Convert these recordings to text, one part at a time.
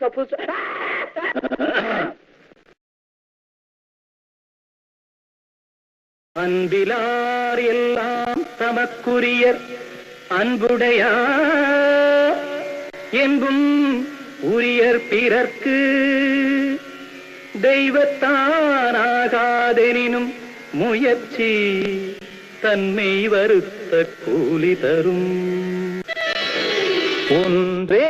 புச புச அன்பிலார் எல்லாம் தமக்குரியர் அன்புடையார் என்பும் உரியர் பிறர்க்கு. தெய்வத்தானாகாதெனினும் முயற்சி தன்மை வருத்த கூலி தரும். ஒன்றே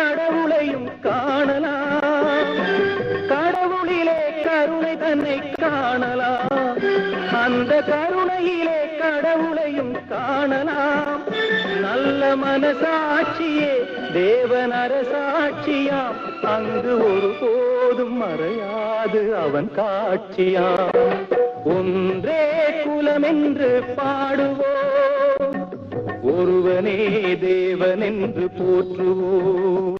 கடவுளையும் காணலாம். கடவுளிலே கருணை தன்னை காணலாம். அந்த கருணையிலே கடவுளையும் காணலாம். நல்ல மனசாட்சியே தேவன் அரசாட்சியாம் அங்கு ஒருபோதும் மறையாது அவன் காட்சியாம். ஒன்றே குலமென்று பாடுவோம். ஒருவனே தேவனென்று போற்றுவோம்.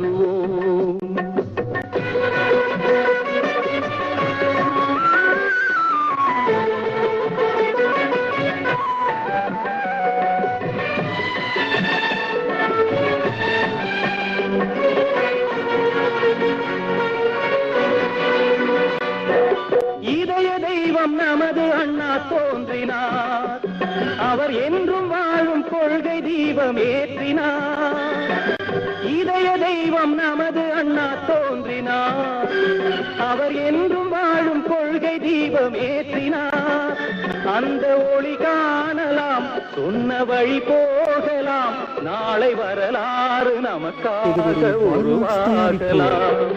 பேசுவோம் இதய தெய்வம் நமது அண்ணா தோன்றினார். அவர் என்றும் வாழும் கொள்கை தீபம் ஏற்றினார். இதய தெய்வம் நமது அண்ணா தோன்றினார் அவர் என்றும் வாழும் கொள்கை தீபம் ஏற்றினார் அந்த ஒளி காணலாம் சொன்ன வழி போகலாம். நாளை வரலாறு நமக்காக உருவாகலாம்.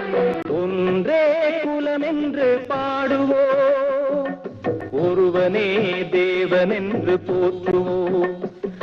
ஒன்றே குலமென்று பாடுவோம். ஒருவனே தேவனென்று போற்றுவோம்.